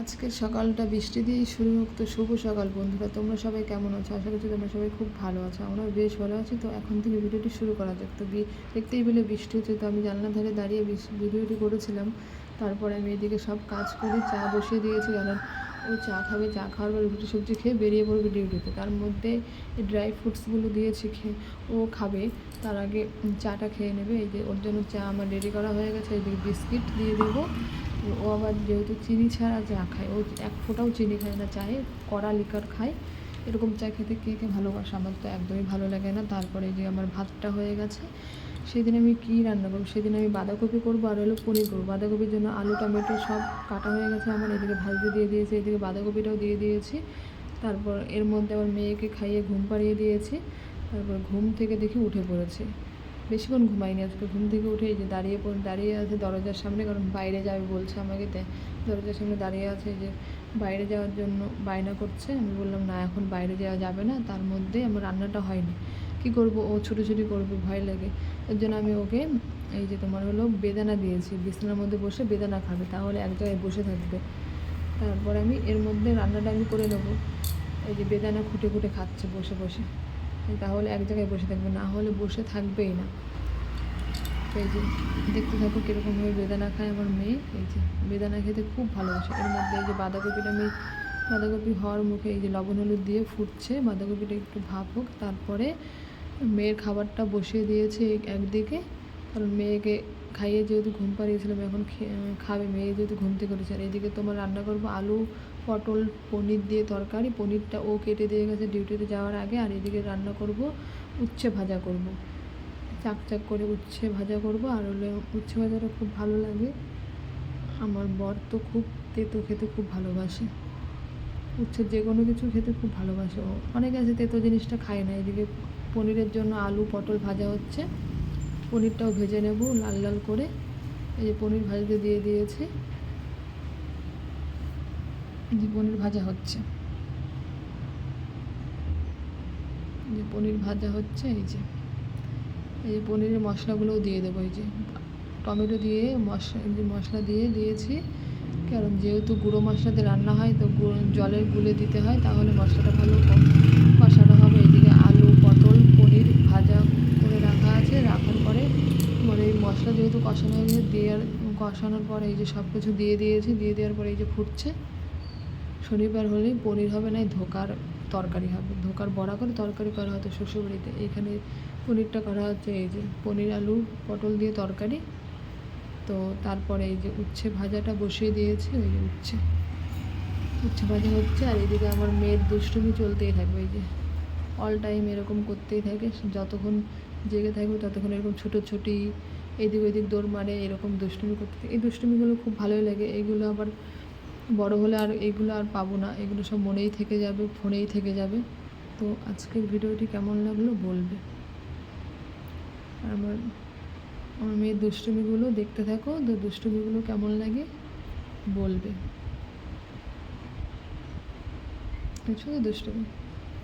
আজকের সকালটা বৃষ্টি দিয়েই শুরু হোক। শুভ সকাল বন্ধুরা। তোমরা সবাই কেমন আছো? আশা করছি তোমরা সবাই খুব ভালো আছো। আমরাও বেশ ভালো আছি। তো এখন থেকে ভিডিওটি শুরু করা যাক। তো দেখতেই পেলে বৃষ্টি হচ্ছে। তো আমি জানলার ধারে দাঁড়িয়ে ভিডিওটি করেছিলাম। তারপরে আমি এদিকে সব কাজ করে চা বসিয়ে দিয়েছি। কারণ ও চা খাবে, চা খাওয়ার পর রুটি, সবজি খেয়ে বেরিয়ে পড়বে ডিউটিতে। তার মধ্যে এই ড্রাই ফ্রুটসগুলো দিয়েছি খেয়ে ও খাবে। তার আগে চাটা খেয়ে নেবে। এই যে ওর জন্য চা আমার রেডি করা হয়ে গেছে। এদিকে বিস্কিট দিয়ে দেবো। ও আবার যেহেতু চিনি ছাড়া চা খায়, ও এক ফোঁটাও চিনি খায় না, চায়ে কড়া লিকার খায়। এরকম চা খেতে কে কে ভালোবাসে আমার তো একদমই ভালো লাগে না। তারপরে যে আমার ভাতটা হয়ে গেছে, সেদিন আমি কী রান্না করব? সেদিন আমি বাঁধাকপি করব আর হলো পনির করব। বাঁধাকপির জন্য আলু, টমেটো সব কাটা হয়ে গেছে আমার, এদিকে ভাজতে দিয়ে দিয়েছি, এদিকে বাঁধাকপিটাও দিয়ে দিয়েছি। তারপর এর মধ্যে আবার মেয়েকে খাইয়ে ঘুম পাড়িয়ে দিয়েছি। তারপর ঘুম থেকে দেখি উঠে পড়েছে। বেশিক্ষণ ঘুমাইনি আজকে ঘুম থেকে উঠে যে দাঁড়িয়ে দাঁড়িয়ে আছে দরজার সামনে, কারণ বাইরে যাবে বলছে আমাকে দরজার সামনে দাঁড়িয়ে আছে যে বাইরে যাওয়ার জন্য বায়না করছে। আমি বললাম, না, এখন বাইরে যাওয়া যাবে না, তার মধ্যে আমার রান্নাটা হয়নি। কী করব? ও ছুটোছুটি করবে, ভয় লাগে। এর জন্য আমি ওকে এই যে তোমার হলো বেদানা দিয়েছি, বিছানার মধ্যে বসে বেদানা খাবে, তাহলে এক জায়গায় বসে থাকবে। তারপর আমি এর মধ্যে রান্নাটা আমি করে নেব। এই যে বেদানা খুঁটে খুঁটে খাচ্ছে বসে বসে। তাহলে এক জায়গায় বসে থাকবে না হলে বসে থাকবেই না। এই যে, দেখতে থাকো কীরকমভাবে বেদানা খায় আমার মেয়ে। এই যে, বেদানা খেতে খুব ভালোবাসে। এর মধ্যে এই যে বাঁধাকপিটা আমি, বাঁধাকপি হওয়ার মুখে এই যে লবণ হলুদ দিয়ে ফুটছে, বাঁধাকপিটা একটু ভাপ হোক, তারপরে মেয়ের খাবারটা বসিয়ে দিয়েছে একদিকে। কারণ মেয়েকে খাইয়ে যেহেতু ঘুম পাড়িয়েছিলাম, এখন খাবে। মেয়ে যেহেতু ঘুম থেকে করেছে আর এদিকে তোমার রান্না করব আলু, পটল, পনির দিয়ে তরকারি। পনিরটা ও কেটে দিয়ে গেছে ডিউটিতে যাওয়ার আগে। আর এদিকে রান্না করব উচ্ছে ভাজা করব। চাক চাক করে উচ্ছে ভাজা করব। আর হলে উচ্ছে ভাজাটা খুব ভালো লাগে। আমার বর তো খুব তেতো খেতে খুব ভালোবাসে। উচ্ছে যে কোনো কিছু খেতে খুব ভালোবাসে। ও অনেকে আছে তেতো জিনিসটা খায় না। এদিকে পনিরের জন্য আলু, পটল ভাজা হচ্ছে। পনিরটাও ভেজে নেব, লাল লাল করে। এই যে পনির ভাজতে দিয়ে দিয়েছি। যে পনির ভাজা হচ্ছে। যে পনির ভাজা হচ্ছে, এই যে। এই যে পনিরের মশলাগুলোও দিয়ে দেবো, এই যে টমেটো দিয়ে মশলা যে মশলা দিয়ে দিয়েছি। কারণ যেহেতু গুঁড়ো মশলাতে রান্না হয়, তো জলের গুলে দিতে হয়, তাহলে মশলাটা ভালো ক- কষানো হবে এদিকে আলু পটল পনির ভাজা করে রাখা আছে রাখার পরে মানে এই মশলা যেহেতু দেওয়ার কষানোর পরে এই যে সব কিছু দিয়ে দিয়েছি, দিয়ে দেওয়ার পরে এই যে ফুটছে। শনিবার হলেই পনির হবে, না ধোকার তরকারি হবে। ধোকার বড়া করে তরকারি করা হতো শ্বশুরবাড়িতে। এইখানে পনিরটা করা হচ্ছে এই যে পনির আলু, পটল দিয়ে তরকারি। তো তারপরে এই যে উচ্ছে ভাজাটা বসিয়ে দিয়েছি, ওই যে উচ্ছে। উচ্ছে ভাজা হচ্ছে আর এদিকে আমার মেয়ের দুষ্টুমি চলতেই থাকবে এই যে অল টাইম এরকম করতেই থাকে। যতক্ষণ জেগে থাকবে ততক্ষণ এরকম ছোটো ছুটোছুটি এদিক ওদিক দৌড় মারে, এরকম দুষ্টুমি করতে এই দুষ্টুমিগুলো খুব ভালোই লাগে। এগুলো আবার বড় হলে আর এগুলো আর পাবো না। এগুলো সব মনেই থেকে যাবে, ফোনেই থেকে যাবে। তো আজকের ভিডিওটি কেমন লাগল বলবে। আমার আমার মেয়ের দুষ্টুমিগুলো দেখতে থাকো, তো দুষ্টুমিগুলো কেমন লাগে বলবে। শুধু দুষ্টুমি।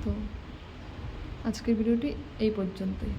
তো আজকের ভিডিওটি এই পর্যন্তই।